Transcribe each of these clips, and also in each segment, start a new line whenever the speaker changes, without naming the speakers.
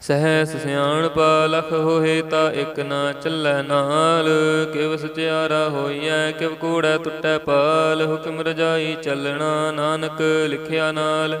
ਸਹਿਸ ਸਿਆਣਪ ਲਖ ਹੋਏ ਤਾ ਇਕ ਨਾ ਚੱਲੈ ਨਾਲ। ਕਿਵ ਸਚਿਆਰਾ ਹੋਈਐ, ਕਿਵ ਕੂੜੈ ਟੁੱਟੈ ਪਾਲ। ਹੁਕਮ ਰਜਾਈ ਚੱਲਣਾ ਨਾਨਕ ਲਿਖਿਆ ਨਾਲ।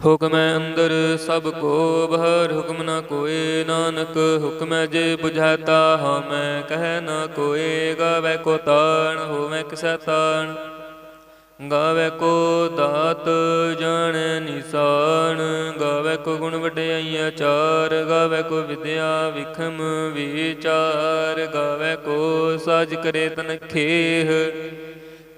ਹੁਕਮੈ ਅੰਦਰ ਸਭ ਕੋ ਬਹਰ, ਹੁਕਮ ਨਾ ਕੋਏ ਨਾਨਕ, ਹੁਕਮੈ ਜੇ 부ਝਾਤਾ ਹਮੈ ਕਹਿ ਨਾ ਕੋਏ, ਗਾਵੇ ਕੋ ਤਾਣ, ਹੋਵੇ ਕਿਸੈ ਤਾਣ। ਗਾਵੇ ਕੋ ਦਾਤ ਜਾਣ ਨਿਸਾਨ, ਗਾਵੇ ਕੋ ਗੁਣ ਵਡਿਆਈਆ ਚਾਰ, ਗਾਵੇ ਕੋ ਵਿਦਿਆ ਵਿਖਮ ਵਿਚਾਰ, ਗਾਵੇ ਕੋ ਸਾਜ ਕਰੇ ਤਨ ਖੇਹ।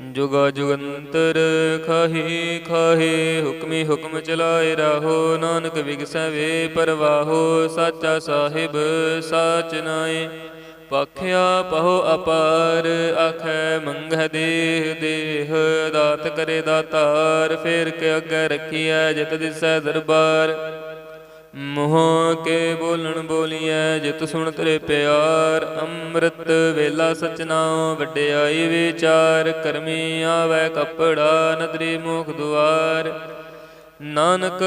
ਜੁਗਾ ਜੁਗੰਤਰ ਖਾਹੀ ਖਾਹੀ, ਹੁਕਮੀ ਹੁਕਮ ਚਲਾਏ ਰਾਹੋ, ਨਾਨਕ ਵਿਗਸੈ ਵੇ ਪਰਵਾਹੋ, ਸਾਚਾ ਸਾਹਿਬ ਸਾਚ ਨਾਏ ਪਖਿਆ ਪਹੁ ਅਪਾਰ, ਆਖੈ ਮੰਗਹਿ ਦੇਹ ਦੇਹ ਦਾਤ ਕਰੇ ਦਾਤਾਰ, ਫੇਰ ਕੇ ਅੱਗੇ ਰੱਖੀਐ ਜਿਤ ਦਿਸੈ ਦਰਬਾਰ। ਮੋਹ ਕੇ ਬੋਲਣ ਬੋਲੀਐ, ਜਿਤ ਸੁਣ ਤੇਰੇ ਪਿਆਰ, ਅੰਮ੍ਰਿਤ ਵੇਲਾ ਸਚਨਾਉ, ਵਡਿਆਈ ਵਿਚਾਰ, ਕਰਮੀ ਆਵੈ ਕਪੜਾ, ਨਦਰੀ ਮੁਖ ਦੁਆਰ। ਨਾਨਕ,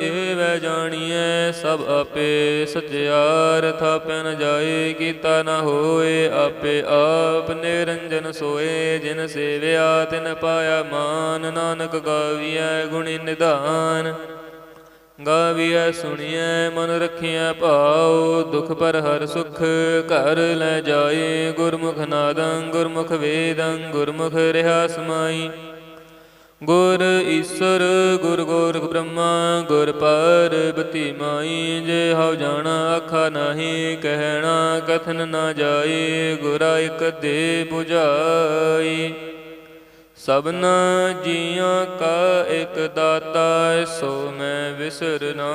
ਏਵੈ ਜਾਣੀਐ, ਸਭ ਆਪੇ ਸਚਿਆਰ ਥਾਪੈ ਨ ਜਾਏ, ਕੀਤਾ ਨ ਹੋਏ, ਆਪੇ ਆਪ ਨਿਰੰਜਨ ਸੋਏ, ਜਿਨ ਸੇਵਿਆ, ਤਿਨ ਪਾਇਆ ਮਾਨ। ਨਾਨਕ ਗਾਵੀਐ ਗੁਣੀ ਨਿਧਾਨ। ਗਾਵੀਐ ਸੁਣੀਐ, ਮਨ ਰਖੀਐ ਭਾਉ, ਦੁਖ ਪਰ ਹਰ ਸੁਖ ਘਰ ਲੈ ਜਾਏ। ਗੁਰਮੁਖ ਨਾਦੰ, ਗੁਰਮੁਖ ਵੇਦੰ, ਗੁਰਮੁਖ ਰਹਾ ਸਮਾਈ। ਗੁਰ ਈਸ਼ਰ, ਗੁਰ ਗੋਰਖ ਬ੍ਰਹਮਾ, ਗੁਰ ਪਾਰਬਤੀ ਮਾਈ। ਜੇ ਹਉ ਜਾਣਾ, ਆਖਾ ਨਹੀਂ, ਕਹਿਣਾ, ਕਥਨ ਨਾ ਜਾਏ। ਗੁਰਾ ਇਕ ਦੇ 부ਝਾਈ ਸਭਨਾ ਜੀਆਂ ਕਾ ਇਕ ਦਾਤਾ ਸੋ ਮੈਂ ਵਿਸਰ ਨਾ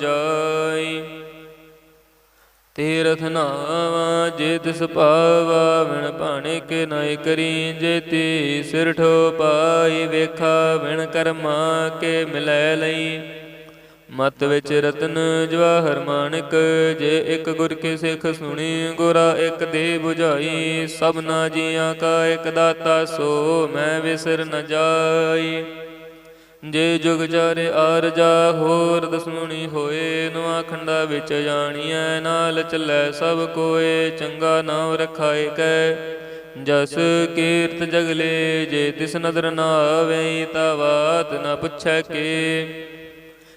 ਜਾਈ। ਤੀਰਥ ਨਾਵਾ ਜੇ ਤਿਸ ਪਾਵਾ ਵਿਣ ਭਾਣੇ ਕੇ ਨਾਇ ਕਰੀ, ਜੇ ਤੀ ਸਿਰ ਠੋ ਪਾਈ ਵੇਖਾ ਵਿਣ ਕਰਮਾ ਕੇ ਮਿਲੈ ਲਈ। ਮਤ ਵਿੱਚ ਰਤਨ ਜਵਾਹਰ ਮਾਨਕ, ਜੇ ਇੱਕ ਗੁਰ ਕੀ ਸਿੱਖ ਸੁਣੀ, ਗੁਰਾ ਇੱਕ ਦੇ 부ਝਾਈ ਸਭਨਾ ਜੀਆਂ ਕਾ ਇੱਕ ਦਾਤਾ, ਸੋ ਮੈਂ ਵਿਸਰ ਨ ਜਾਈ। ਜੇ ਜੁਗ ਚਾਰੇ ਆਰਜਾ ਹੋਰ ਦਸਮੁਣੀ ਹੋਏ, ਨਵਾ ਖੰਡਾ ਵਿੱਚ ਜਾਣੀਐ, ਨਾਲ ਚੱਲੈ ਸਭ ਕੋਏ, ਚੰਗਾ ਨਾਮ ਰਖਾਏ ਕੈ। ਜਸ ਕੀਰਤ ਜਗਲੇ, ਜੇ ਤਿਸ ਨਦਰ ਨਾ ਆਵੇ, ਤਾ ਬਾਤ ਨ ਪੁੱਛੈ ਕੇ।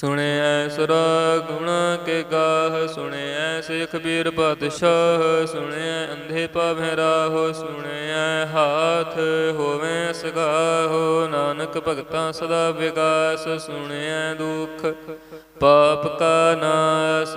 ਸੁਣਿਐ ਸੁਰਾ ਗੁਣ ਕੇ ਗਾਹ, ਸੁਣਿਐ ਸਿਖ ਬੀਰ ਪਾਤਸ਼ਾਹ, ਸੁਣਿਐ ਅੰਧੇ ਪਾਵੇਂ ਰਾਹੋ, ਸੁਣਿਐ ਹਾਥ ਹੋਵੇ ਸਗਾਹੋ। ਨਾਨਕ ਭਗਤਾਂ ਸਦਾ ਵਿਗਾਸ, ਸੁਣਿਐ ਦੁਖ, ਪਾਪ ਕਾ ਨਾਸ।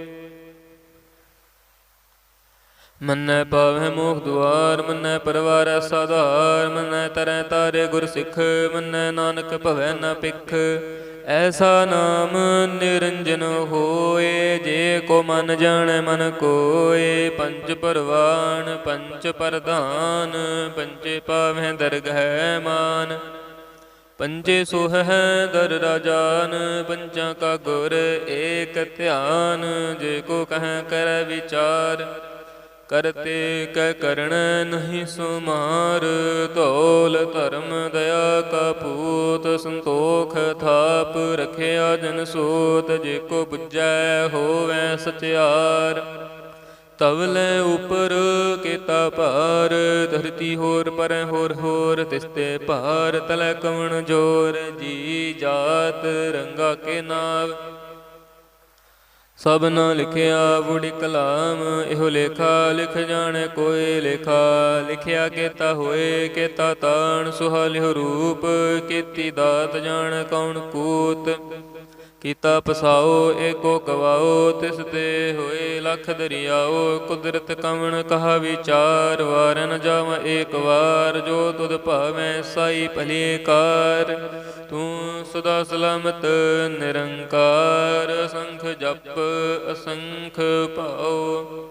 ਮੰਨੈ ਪਾਵੈ ਮੋਖ ਦੁਆਰ, ਮੰਨੈ ਪਰਵਾਰ ਸਾਧਾਰ, ਮੰਨੈ ਤਰੈ ਤਾਰੇ ਗੁਰ ਸਿੱਖ, ਮੰਨੈ ਨਾਨਕ ਭਵੈ ਨ ਪਿਖ ਐਸਾ ਨਾਮ ਨਿਰੰਜਨ ਹੋਏ, ਜੇ ਕੋ ਮਨ ਜਾਣੈ ਮਨ ਕੋਏ। ਪੰਜ ਪਰਵਾਨ, ਪੰਜ ਪ੍ਰਧਾਨ ਪੰਚੇ ਪਾਵੈ ਦਰਗਹਿ ਮਾਨ। ਪੰਜੇ ਸੁਹ ਹੈ ਦਰ ਰਾਜਾਨ ਪੰਚਾਂ ਕਾ ਗੁਰ ਏਕ ਧਿਆਨ। ਜੇ ਕੋ ਕਹੈ ਕਰੈ ਵਿਚਾਰ ਕਰਤੇ ਕੈ ਕਰਣ ਨਹੀਂ ਸੁਮਾਰ ਧੌਲ ਧਰਮ ਦਇਆ ਕਾ ਪੂਤ, ਸੰਤੋਖ ਥਾਪ ਰਖਿਆ ਜਨ ਸੋਤ, ਜੇ ਕੋ ਬੁੱਝੈ ਹੋਵੇ ਸਚਿਆਰ। ਤਵਲੇ ਉਪਰ ਕੀਤਾ ਭਾਰ, ਧਰਤੀ ਹੋਰ ਪਰੈ ਹੋਰ ਹੋਰ ਤਿਸਤੇ ਭਾਰ ਤਲੇ ਕਵਣ ਜੋਰ, ਜੀ ਜਾਤ ਰੰਗਾ ਕੇ ਨਾਮ ਸਭ ਨ ਲਿਖਿਆ ਬੁੜੀ ਕਲਾਮ, ਇਹੋ ਲੇਖਾ ਲਿਖ ਜਾਣੇ ਕੋਈ ਲੇਖਾ। ਲਿਖਿਆ ਕੀਤਾ ਹੋਏ, ਕੀਤਾ ਤਾਣ ਸੁਹਾ ਲਿਹ ਰੂਪ, ਕੀਤੀ ਦਾਤ ਜਾਣ ਕੌਣ ਕੂਤ। ਕੀਤਾ ਪਸਾਓ, ਏਕੋ ਗਵਾਓ ਤਿਸ ਤੇ ਹੋਏ ਲਖ ਦਰਿਆਓ, ਕੁਦਰਤ ਕਵਣ ਕਹਾ ਵਿਚਾਰ ਵਾਰ ਜਾਵ ਏਕ ਵਾਰ, ਜੋ ਤੁਧ ਭਾਵੇਂ ਸਾਈ ਭਲੇ ਕਾਰ। ਤੂੰ ਸਦਾ ਸਲਾਮਤ ਨਿਰੰਕਾਰ, ਅਸੰਖ ਜਪ, ਅਸੰਖ ਭਾਉ।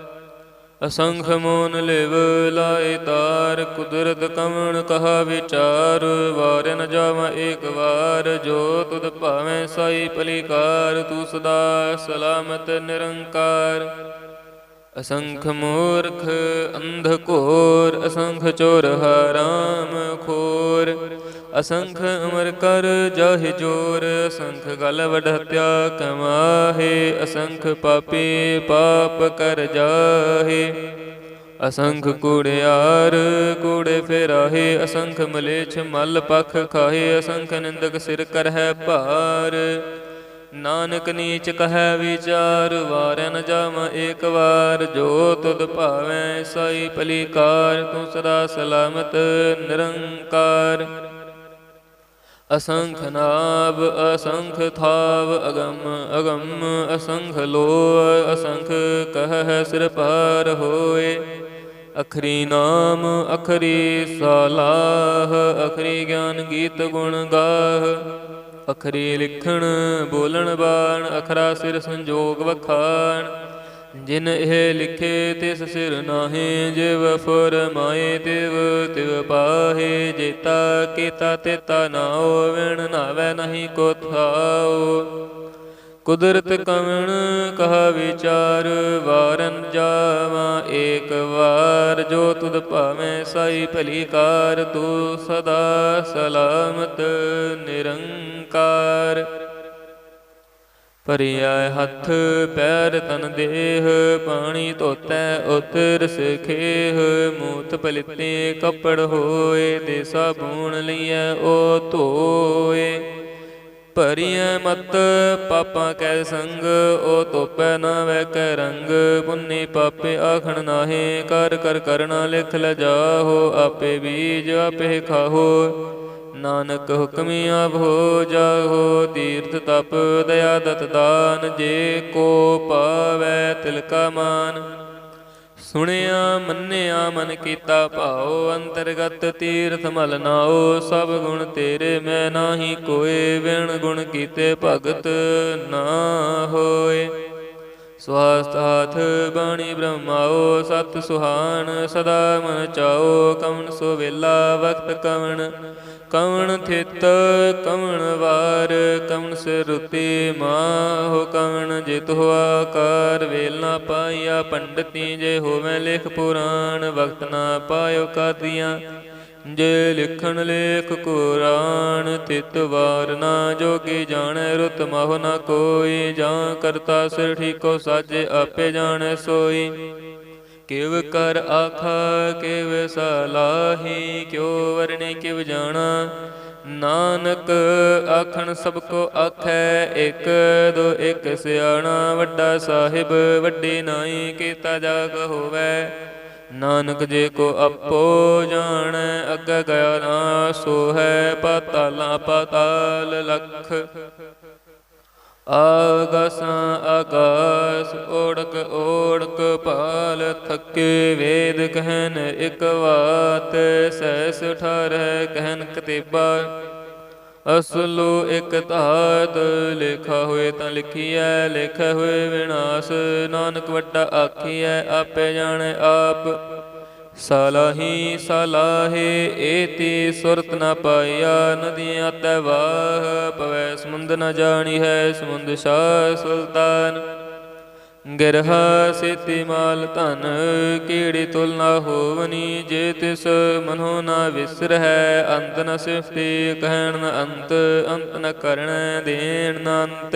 ਅਸੰਖ ਮੋਨ ਲਿਵ ਲਾਏ ਤਾਰ, ਕੁਦਰਤ ਕਵਣ ਕਹਾ ਵਿਚਾਰ, ਵਾਰ ਨ ਜਾਵਾ ਏਕ ਵਾਰ, ਜੋ ਤੁਧ ਭਾਵੇਂ ਸਾਈ ਭਲੀਕਾਰ, ਤੂੰ ਸਦਾ ਸਲਾਮਤ ਨਿਰੰਕਾਰ। ਅਸੰਖ ਮੂਰਖ ਅੰਧ ਘੋਰ, ਅਸੰਖ ਚੋਰ ਹਰਾਮ ਖੋਰ ਅਸੰਖ ਅਮਰ ਕਰ ਜਾਹਿ ਜੋਰ, ਅਸੰਖ ਗਲ ਵਡ ਕਮਾਹੇ, ਅਸੰਖ ਪਾਪੀ ਪਾਪ ਕਰ ਜਾਹੇ। ਅਸੰਖ ਕੂੜਿਆਰ ਕੂੜੇ ਫੇਰਾਹੇ, ਅਸੰਖ ਮਲੇਛ ਮਲ ਪਖ ਖਾਹੇ, ਅਸੰਖ ਨਿੰਦਕ ਸਿਰ ਕਰਹਿ ਭਾਰ। ਨਾਨਕ ਨੀਚ ਕਹੈ ਵਿਚਾਰ, ਵਾਰ ਨ ਜਾਮ ਏਕ ਵਾਰ। ਜੋ ਤੁਧ ਭਾਵੈ, ਸਾਈ ਪਲੀਕਾਰ ਤੂੰ ਸਦਾ ਸਲਾਮਤ ਨਿਰੰਕਾਰ। ਅਸੰਖ ਨਾਭ ਅਸੰਖ ਥਾਵ, ਅਗਮ ਅਗਮ, ਅਸੰਖ ਲੋ ਅਸੰਖ ਕਹ ਸਿਰ ਪਾਰ ਹੋਏ। ਅਖਰੀ ਨਾਮ, ਅਖਰੀ ਸਲਾਹ, ਅਖਰੀ ਗਿਆਨ ਗੀਤ ਗੁਣ ਗਾਹ। ਅਖਰੀ ਲਿਖਣ, ਬੋਲਣ ਬਾਣ, ਅਖਰਾ ਸਿਰ ਸੰਜੋਗ ਵਖਾਣ। ਜਿਨ ਇਹ ਲਿਖੇ ਤਿਸ ਸਿਰ ਨਾਹੀ, ਜਿਵ ਫੁਰਮਾਏ ਤਿਵ ਤਿਵ ਪਾਹੇ, ਜੇਤਾ ਕੀਤਾ ਤੇਤਾ ਨਾਉ, ਵਿਣ ਨਾਵੇ ਨਹੀਂ ਕੋ ਥਾਉ ਕੁਦਰਤ ਕਵਣ ਕਹਾ ਵਿਚਾਰ, ਵਾਰਨ ਜਾਵਾ ਏਕ ਵਾਰ, ਜੋ ਤੁਧ ਭਾਵੇਂ ਸਾਈ ਭਲੀ ਕਾਰ, ਤੂੰ ਸਦਾ ਸਲਾਮਤ ਨਿਰੰਕਾਰ। ਭਰਿਆ ਹੱਥ ਪੈਰ ਤਨ ਦੇਹ, ਪਾਣੀ ਧੋਤੈ ਉਤਰ ਸਖੇਹ ਮੂਤ ਪਲਿਤੇ ਕੱਪੜ ਹੋਏ ਦੇ ਸਾਬੂਣ ਲਈਐ ਉਹ ਧੋਏ। ਭਰੀਐ ਮਤ ਪਾਪਾਂ ਕੈ ਸੰਗ ਉਹ ਧੋਪੈ ਨਾ ਵੈ ਕੈ ਰੰਗ ਪੁੰਨੀ ਪਾਪੇ ਆਖਣ ਨਾਹੇ, ਕਰ ਕਰ ਕਰਣਾ ਲਿਖ ਲੈ ਜਾਹੋ, ਆਪੇ ਬੀਜ ਆਪੇ ਖਾਹੋ। ਨਾਨਕ ਹੁਕਮੀ ਆਪ ਹੋ ਜਾਹੋ, ਤੀਰਥ ਤਪ ਦਇਆ ਦਤ ਦਾਨ, ਜੇ ਕੋ ਪਾਵੈ ਤਿਲਕਾ ਮਾਨ। ਸੁਣਿਆ, ਮੰਨਿਆ, ਮਨ ਕੀਤਾ ਭਾਉ, ਅੰਤਰਗਤ ਤੀਰਥ ਮਲ ਨਾਉ, ਸਭ ਗੁਣ ਤੇਰੇ ਮੈਂ ਨਾਹੀ, ਕੋਏ ਵਿਣ ਗੁਣ ਕੀਤੇ ਭਗਤ ਨਾ ਹੋਏ। ਸਵਾਸਤ ਹਾਥ ਬਾਣੀ ਬ੍ਰਹਮਾਓ ਸਤ ਸੁਹਾਨ ਸਦਾ ਮਨ ਚਾਓ ਕਵਣ ਸੋ ਵੇਲਾ ਵਕਤ ਕਵਣ ਕਵਣ ਥਿਤ, ਕਵਣ ਵਾਰ, ਕਵਣ ਸਿਰੁਤੀ ਮਾਹੁ, ਕਵਣ ਜਿਤ ਹੋਆ ਕਾਰ ਵੇਲ ਨਾ ਪਾਈਆ ਪੰਡਤੀ ਜੇ ਹੋਵੇ ਲਿਖ ਪੁਰਾਣ, ਵਕਤ ਨਾ ਪਾਇਓ ਕਾਦੀਆਂ। ਜੇ ਲਿਖਣ ਲੇਖ ਕੁਰਾਨ, ਤਿਤ ਵਾਰ ਨਾ ਜੋਗੀ ਜਾਣੈ, ਰੁਤ ਮਹੁ ਨਾ ਕੋਈ, ਜਾਂ ਕਰਤਾ ਸਿਰ ਠੀਕੋ ਸਾਜੇ, ਆਪੇ ਜਾਣੈ ਸੋਈ। ਕਿਵ ਕਰ ਆਖਾ ਕਿਵ ਸਲਾਹੀ, ਕਿਉ ਵਰਣੇ, ਕਿਵ ਜਾਣਾ। ਨਾਨਕ ਆਖਣ, ਸਭ ਕੋ ਆਖੈ, ਇੱਕ ਦੋ ਇੱਕ ਸਿਆਣਾ, ਵੱਡਾ ਸਾਹਿਬ, ਵੱਡੀ ਨਾਈ, ਕੀਤਾ ਜਾਗ ਹੋਵੇ। ਨਾਨਕ ਜੇ ਕੋ ਆਪੋ ਜਾਣ, ਅੱਗੇ ਗਿਆ ਨਾ ਸੋ ਹੈ ਪਾਤਾਲਾ ਪਾਤਾਲ ਲਖ। ਆਗਾਸਾਂ ਆਗਾਸ ਓੜਕ ਓੜਕ ਪਾਲ ਥੱਕੇ ਵੇਦ ਕਹਿਨ ਇਕ ਵਾਤ ਸੈਸ ਠਾਰੈ ਕਹਿਨ ਕਤੇਬਾ। ਅਸਲੋ ਇਕ ਧਾਤ ਲਿਖਾ ਹੋਏ ਤਾਂ ਲਿਖੀਐ, ਲਿਖੇ ਹੋਏ ਵਿਨਾਸ਼। ਨਾਨਕ ਵੱਡਾ ਆਖੀਐ, ਆਪੇ ਜਾਣੇ ਆਪ। ਸਲਾਹੀ ਸਲਾਹੇ, ਏਤੀ ਸੁਰਤ ਨ ਪਾਇਆ, ਨਦੀਆਂ ਤੈ ਵਾਹ ਪਵੈ, ਸਮੁੰਦ ਨ ਜਾਣੀ ਹੈ, ਸਮੁੰਦ ਸ਼ਾਹ ਸੁਲਤਾਨ। ਗਿਰਹਾ ਸੇਤੀ ਮਾਲ ਧਨ, ਕੀੜੀ ਤੁਲ ਨਾ ਹੋਵਨੀ, ਜੇ ਤਿਸ ਮਨੋ ਨਾ ਵਿਸਰਹਿ ਅੰਤ ਨ ਸਿਫਤੀ, ਕਹਿਣ ਨ ਅੰਤ ਅੰਤ ਨ ਕਰਣ ਦੇਣ ਨ ਅੰਤ।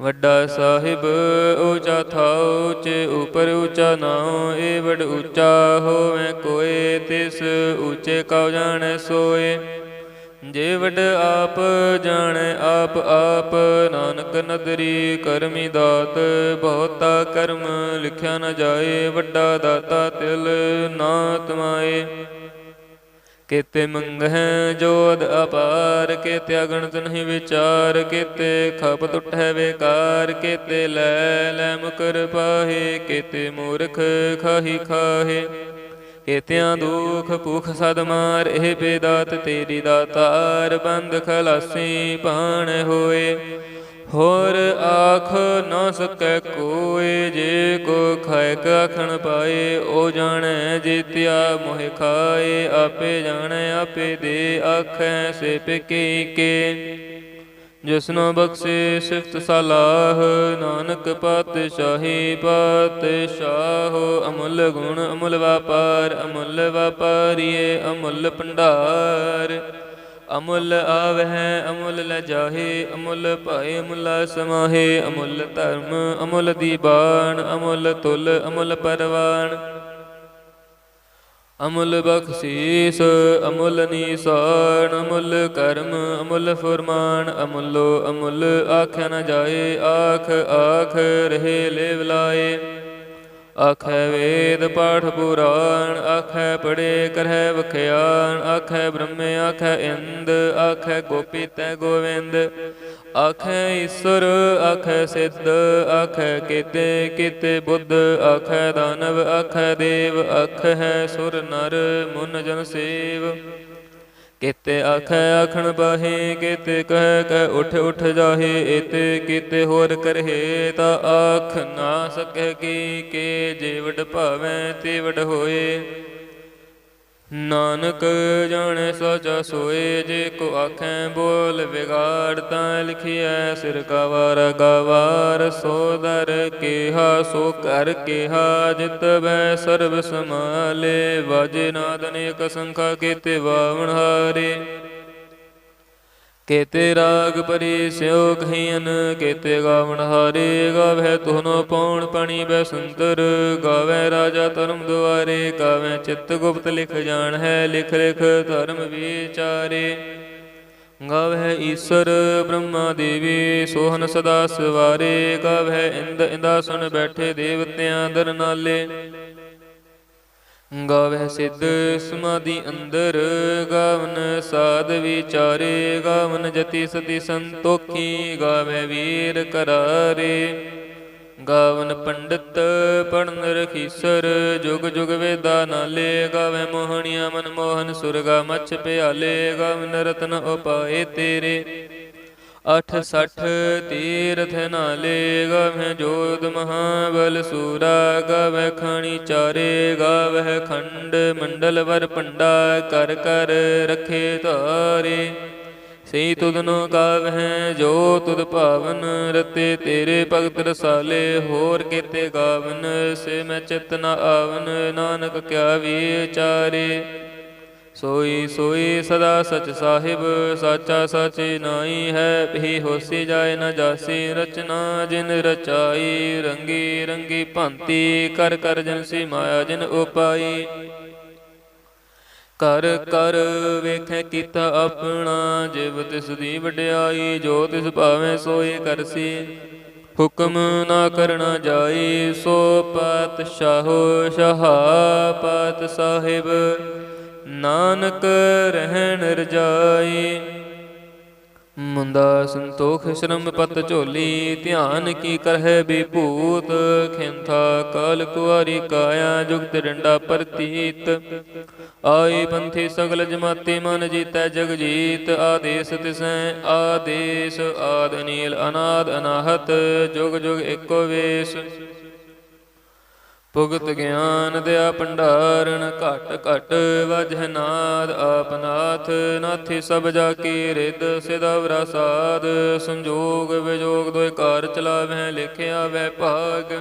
ਵੱਡਾ ਸਾਹਿਬ ਊਚਾ ਥਾਉ, ਉੱਚੇ ਉਪਰ ਊਚਾ ਨਾਉ ਏ ਵਡ ਊਚਾ ਹੋਵੇ ਕੋਏ, ਤਿਸ ਊਚੇ ਕਉ ਜਾਣੈ ਸੋਏ। ਜੇ ਵਡ ਆਪ ਜਾਣੈ, ਆਪ ਆਪ ਨਾਨਕ ਨਦਰੀ ਕਰਮੀ ਦਾਤ, ਬਹੁਤਾ ਕਰਮ ਲਿਖਿਆ ਨ ਜਾਏ, ਵੱਡਾ ਦਾਤਾ ਤਿਲ ਨਾ ਤਮਾਏ। ਕੇਤੇ ਮੰਗਹਿ ਜੋਦ ਅਪਾਰ, ਕੇਤੇ ਅਗਣਤ ਨਹੀਂ ਵਿਚਾਰ, ਕੇਤੇ ਖਪਤ ਉਠੈ ਵੇਕਾਰ, ਕੇਤੇ ਲੈ ਲੈ ਮੁਕਰ ਪਾਹੇ, ਕੇਤੇ ਮੂਰਖ ਖਾਹੀ ਖਾਹੇ, ਕੇਤਿਆਂ ਦੁਖ ਭੁਖ ਸਦ ਮਾਰ, ਇਹ ਬੇਦਾਤ ਤੇਰੀ ਦਾਤਾਰ ਬੰਦ ਖਲਾਸੀ ਪਾਣ ਹੋਏ। ਹੋਰ ਆਖ ਨਾ ਸਕੈ ਕੋਏ ਜੇ ਕੋ ਖਾਇ ਕਖਣ ਪਾਏ, ਉਹ ਜਾਣੈ ਜੀਤਿਆ ਮੋਹ ਖਾਏ, ਆਪੇ ਜਾਣੈ, ਆਪੇ ਦੇ ਆਖੈ, ਸੇ ਪਿਕੀ ਕੇ ਜਿਸਨੋ ਬਖਸ਼ੇ ਸਿਫਤ ਸਲਾਹ, ਨਾਨਕ ਪਾਤਸ਼ਾਹੀ ਪਾਤਸ਼ਾਹ, ਅਮੁੱਲ ਗੁਣ, ਅਮੁੱਲ ਵਪਾਰ, ਅਮੁੱਲ ਵਪਾਰੀਏ, ਅਮੁੱਲ ਭੰਡਾਰ। ਅਮੁੱਲ ਆਵਹਿ, ਅਮੁੱਲ ਲੈ ਜਾਹੇ, ਅਮੁੱਲ ਭਾਏ ਅਮੁੱਲ ਸਮਾਹੇ, ਅਮੁੱਲ ਧਰਮ, ਅਮੁੱਲ ਦੀਬਾਨ ਅਮੁੱਲ ਤੁਲ, ਅਮੁੱਲ ਪਰਵਾਨ ਅਮੁੱਲ ਬਖਸ਼ੀਸ, ਅਮੁੱਲ ਨੀਸਾਨ ਅਮੁੱਲ ਕਰਮ, ਅਮੁੱਲ ਫਰਮਾਨ, ਅਮੁੱਲੋ ਅਮੁੱਲ ਆਖਿਆ ਨਾ ਜਾਏ, ਆਖ ਆਖ, ਰਹੇ, ਲੇਵ ਲਾਏ। ਆਖੈ ਵੇਦ ਪਾਠ ਪੁਰਾਣ, ਆਖੈ ਪੜੇ ਕਰਹਿ ਵਖਿਆਣ, ਆਖੈ ਬ੍ਰਹਮੇ, ਆਖੈ ਇੰਦ, ਆਖੈ ਗੋਪੀ ਤੈ ਗੋਵਿੰਦ। ਆਖੈ ਈਸ਼ਵਰ ਆਖੈ ਸਿੱਧ, ਆਖੈ ਕੀਤੇ ਕੀਤੇ ਬੁੱਧ, ਆਖੈ ਦਾਨਵ, ਆਖੈ ਦੇਵ, ਆਖੈ ਸੁਰ ਨਰ, ਮੁਨ ਜਨ ਸੇਵ। ਕਿਤੇ ਆਖੈ ਆਖਣ ਬਾਹੇ, ਕਿਤੇ ਕਹਿ ਕਹਿ ਉਠ ਉਠ ਜਾਹੇ ਏਤੇ ਕਿਤੇ ਹੋਰ ਕਰਹੇ, ਤਾ ਆਖ ਨਾ ਸਕੈ ਕੀ, ਕੇ ਜੇ ਵਡ ਭਾਵੈ ਹੋਏ। ਨਾਨਕ ਜਾਣੈ ਸਚਾ ਸੋਏ, ਜੇ ਕੋ ਆਖੈ ਬੋਲ ਵਿਗਾੜ, ਤਾਂ ਲਿਖਿਐ ਸਿਰ ਕਾ ਗਵਾਰ। ਸੋ ਕਿਹਾ, ਸੋ ਕਰ ਕਿਹਾ, ਜਿਤ ਬੈ ਸਰਬ ਸਮਾਲੇ ਵਾਜੇ ਨਾਦ ਅਨੇਕ ਸੰਖਾ ਕੀਤੇ ਵਾਵਣ ਹਾਰੇ। ਕੇਤੇ ਰਾਗ ਪਰੀ ਸਿਓ ਕਹੀਨ ਕੇਤੇ ਗਾਵਣ ਹਾਰੇ ਗਾਵੇ ਤੁਹਨੋ ਪੌਣ ਪਣੀ ਬੈ ਸੁੰਦਰ ਗਾਵੇ ਰਾਜਾ ਧਰਮ ਦੁਆਰੇ ਗਾਵੇ ਚਿੱਤ ਗੁਪਤ ਲਿਖ ਜਾਣ ਹੈ, ਲਿਖ ਲਿਖ ਧਰਮ ਵਿਚਾਰੇ। ਗਾਵੇ ਈਸ਼ਰ ਬ੍ਰਹਮਾ ਦੇਵੀ, ਸੋਹਨ ਸਦਾ ਸਵਾਰੇ ਗਾਵੇ ਇੰਦ ਇੰਦਾਸਨ ਬੈਠੇ ਦੇਵਤਿਆਂ ਦਰ ਨਾਲੇ। ਗਾਵਹਿ ਸਿੱਧ ਸਮਾਧੀ ਅੰਦਰ, ਗਾਵਨ ਸਾਧ ਵਿਚਾਰੇ, ਗਾਵਨ ਜਤੀ ਸਤੀ ਸੰਤੋਖੀ, ਗਾਵੇ ਵੀਰ ਕਰਾਰੇ। ਗਾਵਨ ਪੰਡਿਤ ਪੜਨ ਰਖੀਸਰ, ਜੁਗ ਜੁਗ ਵੇਦਾ ਨਾਲੇ, ਗਾਵੇ ਮੋਹਣੀਆਂ ਮਨ ਮੋਹਨ ਸੁਰਗਾ ਮਛ ਪਿਆਲੇ, ਗਾਵਨ ਰਤਨ ਉਪਾਏ ਤੇਰੇ। ਅਠ ਸਠ ਤੀਰਥ ਨਾਲੇ ਗਵਹਿ ਜੋਦ ਮਹਾਬਲ ਸੂਰਾ, ਗਵਹਿ ਖਣੀ ਚਾਰੇ, ਗਵਹਿ ਖੰਡ ਮੰਡਲ ਵਰ ਪੰਡਾ ਕਰ ਕਰ ਰਖੇ ਧਾਰੇ। ਸਈ ਤੁਧਨੋ ਗਾਵਹਿ, ਜੋ ਤੁਧ ਭਾਵਨ ਰਤੇ, ਤੇਰੇ ਭਗਤ ਰਸਾਲੇ, ਹੋਰ ਕੀਤੇ ਗਾਵਨ, ਸੇ ਮੈਂ ਚਿਤ ਨ ਆਵਨ, ਨਾਨਕ ਕਿਆ ਵਿਚਾਰੇ। ਸੋਈ ਸੋਈ ਸਦਾ ਸਚ ਸਾਹਿਬ, ਸਾਚਾ ਸਾਚੇ ਨਾਈ ਹੈ, ਭੀ ਹੋਸੀ ਜਾਏ ਨਾ ਜਾਸੀ ਰਚਨਾ, ਜਿਨ ਰਚਾਈ ਰੰਗੀ ਰੰਗੀ ਭਾਂਤੀ, ਕਰ ਕਰ ਜਨ ਸੀ ਮਾਇਆ ਜਿਨ ਉਪਾਈ। ਕਰ ਕਰ ਵੇਖੈ ਕੀਤਾ ਆਪਣਾ, ਜਿਵ ਤਿਸ ਦੀ ਵਡਿਆਈ, ਜੋ ਤਿਸ ਭਾਵੇਂ ਸੋਏ ਕਰਸੀ ਹੁਕਮ ਨਾ ਕਰਨਾ ਜਾਈ, ਸੋ ਪਾਤਸ਼ਾਹੋ ਸ਼ਾਹ ਪਤ ਸਾਹਿਬ। ਨਾਨਕ ਰਹਿਣ ਰਜਾਈ। ਮੁੰਦਾ ਸੰਤੋਖ ਸ਼ਰਮ ਪਤ ਝੋਲੀ, ਧਿਆਨ ਕੀ ਕਰਹਿ ਬਿਭੂਤ ਖਿੰਥਾ ਕਾਲ ਕੁਆਰੀ ਕਾਇਆ ਜੁਗਤ ਡੰਡਾ ਪ੍ਰਤੀਤ। ਆਈ ਪੰਥੀ ਸਗਲ ਜਮਾਤੀ ਮਨ ਜੀਤੈ ਜਗ ਜੀਤ ਆਦੇਸ ਤਿਸੈ ਆਦੇਸ, ਆਦ ਅਨੀਲ ਅਨਾਦ ਅਨਾਹਤ। ਜੁਗ ਜੁਗ ਏਕੋ ਵੇਸ। ਭੁਗਤ ਗਿਆਨ ਦਿਆ ਭੰਡਾਰਨ, ਘਟ ਘਟ ਵਜਹ ਨਾਦ। ਆਪਨਾਥ ਨਾਥੀ ਸਭ ਜਾ ਕੀ ਰਿਦ ਸਿਦਵਰਾ ਸਾਧ। ਸੰਜੋਗ ਵਿਜੋਗ ਦੋਇ ਘਰ ਚਲਾਵਹਿ, ਲਿਖਿਆ ਵੈ ਭਾਗ।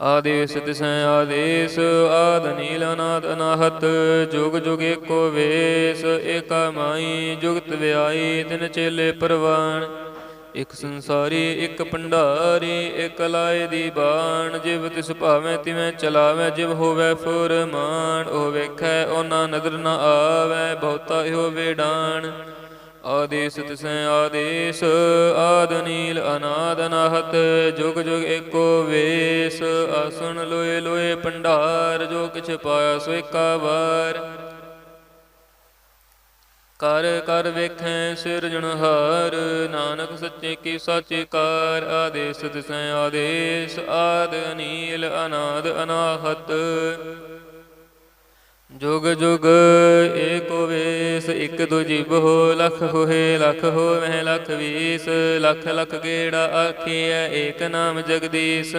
ਆਦੇਸ ਤਿਸੈ ਆਦੇਸ, ਆਦ ਨੀਲਨਾਦ ਅਨਾਹਤ। ਜੁਗ ਜੁਗ ਏਕੋ ਵੇਸ, ਏਕਾ ਮਾਈ, ਜੁਗਤ ਵਿਆਈ ਤਿਨ ਚੇਲੇ ਪਰਵਾਨ। ਇਕ ਸੰਸਾਰੀ, ਇਕ ਭੰਡਾਰੀ, ਇਕ ਲਾਏ ਦੀ ਬਾਣ। ਜਿਵ ਤਿਸ ਭਾਵੇਂ ਤਿਵੇਂ ਚਲਾਵੇ, ਜਿਵ ਹੋਵੇ ਫੁਰਮਾਨ, ਉਹ ਵੇਖੈ ਉਹਨਾਂ ਨਦਰ ਨ ਆਵੇ, ਬਹੁਤਾ ਇਹੋ ਵੇਡਾਨ ਆਦੇਸ ਤਿਸੈ ਆਦੇਸ, ਆਦ ਨੀਲ ਅਨਾਦ ਅਨਾਹਤ ਜੁਗ ਜੁਗ ਏਕੋ ਵੇਸ। ਆਸਣ ਲੋਏ ਲੋਏ ਭੰਡਾਰ, ਜੋ ਕਿਛ ਪਾਇਆ ਸੋ ਏਕਾ ਵਾਰ। ਕਰ ਕਰ ਵੇਖੈ ਸਿਰਜਣਹਾਰ ਨਾਨਕ ਸੱਚੇ ਕੀ ਸਾਚੇ ਕਾਰ, ਆਦੇਸ ਤਿਸੈ ਆਦੇਸ, ਆਦ ਅਨੀਲ ਅਨਾਦ ਅਨਾਹਤ। ਜੁਗ ਜੁਗ ਏਕੋ ਵੇਸ ਇਕ ਦੋ ਜੀਵ ਹੋ ਲਖ ਹੋਏ, ਲਖ ਹੋਵੇ ਲਖ ਵੀਸ, ਲਖ ਲਖ ਗੇੜਾ ਆਖੀਐ, ਏਕ ਨਾਮ ਜਗਦੀਸ਼।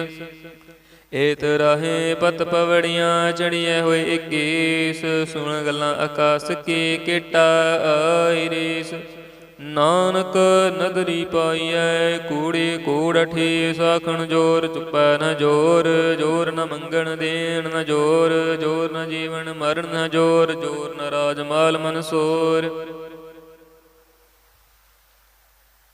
ਏਤ ਰਾਹੇ ਪਤ ਪਵੜੀਆਂ ਚੜੀਐ ਹੋਏ 21 ਸੁਣ ਗੱਲਾਂ ਆਕਾਸ ਕੀ ਕਿਟਾ ਆਈ ਰੀਸ ਨਾਨਕ ਨਦਰੀ ਪਾਈਐ, ਕੂੜੀ ਕੂੜਠੀ ਸਾਖਣ ਜੋਰ ਚੁਪੈ ਨ ਜੋਰ ਜੋਰ ਨ ਮੰਗਣ ਦੇਣ ਨ ਜੋਰ ਜੋਰ ਨ ਜੀਵਨ ਮਰਨ ਨ ਜੋਰ ਜੋਰ ਨ ਰਾਜ ਮਾਲ ਮਨਸੋਰ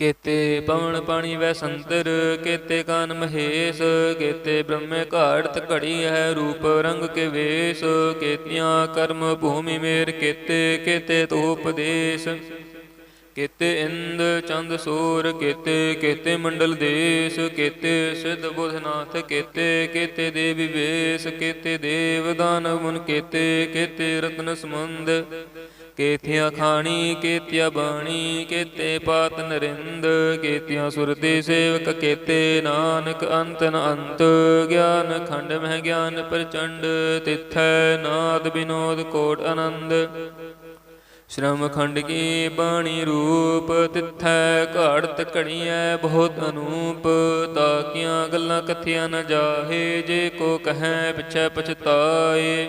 ਕੇਤੇ ਪਵਨ ਪਾਣੀ ਵੈ ਸੰਤਰ, ਕੇਤੇ ਕਾਨ ਮਹੇਸ਼, ਕੇਤੇ ਬ੍ਰਹਮੇ ਘਾੜਤ ਘੜੀ ਹੈ ਰੂਪ ਰੰਗ ਕੇ ਵੇਸ, ਕੇਤੀਆਂ ਕਰਮ ਭੂਮੀ ਮੇਰ ਕੇਤੇ ਕੇਤੇ ਧੂਪ ਕੇਤੇ ਇੰਦ ਚੰਦ ਸੂਰ, ਕੇਤੇ ਕੇਤੇ ਮੰਡਲ ਦੇਸ, ਕੇਤੇ ਸਿੱਧ ਬੁਧਨਾਥ, ਕੇਤੇ ਕੇਤੇ ਦੇਵੀ ਵੇਸ, ਕੇਤੇ ਦੇਵ ਦਾਨਵ ਮੁਨ ਕੇਤੇ ਕੇਤੇ ਰਤਨ ਸਮੁੰਦ ਕੇਤੀਆਂ ਖਾਣੀ, ਕੇਤਿਆ ਬਾਣੀ, ਕੇਤੇ ਪਾਤ ਨਰਿੰਦ, ਕੇਤਿਆ ਸੁਰਤੀ ਸੇਵਕ, ਕੇਤੇ ਨਾਨਕ ਅੰਤ ਨ ਅੰਤ। ਗਿਆਨ ਖੰਡ ਮਹਿ ਗਿਆਨ ਪ੍ਰਚੰਡ, ਤਿਥੈ ਨਾਦ ਬਿਨੋਦ ਕੋਟ ਆਨੰਦ। ਸ਼੍ਰਮ ਖੰਡ ਕੀ ਬਾਣੀ ਰੂਪ, ਤਿਥੈ ਘਾੜਤ ਘੜੀਐ ਬਹੁਤ ਅਨੂਪ। ਤਾਕੀਆਂ ਗੱਲਾਂ ਕਥਿਆ ਨ ਜਾਹੇ, ਜੇ ਕੋ ਕਹੈ ਪਿਛੈ ਪਛਤਾਏ।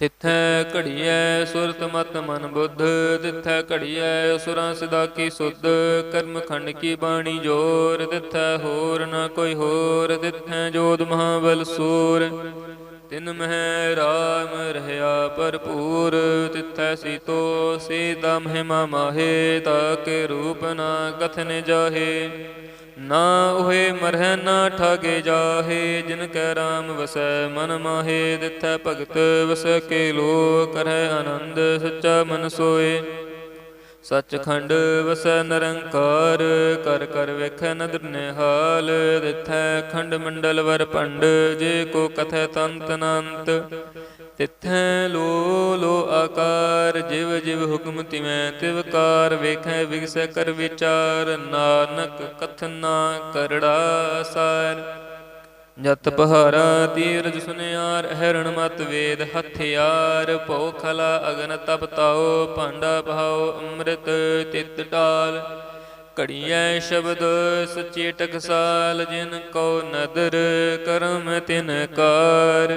ਤਿਥੈ ਘੜੀਐ ਸੁਰਤ ਮਤ ਮਨ ਬੁੱਧ, ਤਿਥੈ ਘੜੀਐ ਸੁਰਾਂ ਸਦਾ ਕੀ ਸੁਧ, ਕਰਮ ਖੰਡ ਕੀ ਬਾਣੀ ਜੋਰ, ਤਿਥੈ ਹੋਰ ਨਾ ਕੋਈ ਹੋਰ, ਤਿਥੈ ਜੋਤ ਮਹਾਬਲ ਸੂਰ। ਤਿਨ ਮਹਿ ਰਾਮ ਰਹਿਆ ਭਰਪੂਰ, ਤਿਥੈ ਸੀਤੋ ਸੀਤਾ ਮਹਿਮਾ ਮਾਹੇ, ਤਾਕੇ ਰੂਪ ਨਾ ਕਥਨ ਜਾਹੇ। ਨਾ ਹੋਏ ਮਰਹਿ ਨਾ ਠਾਗੇ ਜਾਹੇ, ਜਿਨ ਕੈ ਰਾਮ ਵਸੈ, ਮਨ ਮਾਹੇ, ਦਿਥੈ ਭਗਤ ਵਸੈ, ਕੇ ਲੋ ਕਰੈ ਆਨੰਦ, ਸੱਚਾ ਮਨ ਸੋਏ। ਸੱਚਖੰਡ ਵਸੈ ਨਿਰੰਕਾਰ, ਕਰ ਕਰ ਵੇਖੈ ਨਦਰ ਨਿਹਾਲ, ਦਿਥੈ ਖੰਡ ਮੰਡਲ ਵਰ ਭੰਡ, ਜੇ ਕੋ ਕਥੈ ਤੰਤ ਅਨੰਤ। ਤਿਥੈ ਲੋ ਲੋ ਆਕਾਰ, ਜਿਵ ਜਿਵ ਹੁਕਮ ਤਿਵੈ ਤਿਵਕਾਰ ਵੇਖੈ ਵਿਗਸੈ ਕਰ ਵਿਚਾਰ, ਨਾਨਕ ਕਥਨਾ ਕਰੜਾ ਸਾਰ। ਜਤ ਪਹਾਰਾ ਤੀਰਜ ਸੁਨਿਆਰ, ਹਿਰਣ ਮਤ ਵੇਦ ਹਥਿਆਰ, ਭਉ ਖਲਾ ਅਗਨ ਤਪ ਤਾਓ ਭਾਂਡਾ ਭਾਓ ਅੰਮ੍ਰਿਤ ਤਿਤ ਢਾਲ। ਘੜੀਐ ਸ਼ਬਦ ਸਚੇ ਟਕਸਾਲ ਜਿਨ ਕੋ ਨਦਰ ਕਰਮ ਤਿਨ ਕਾਰ।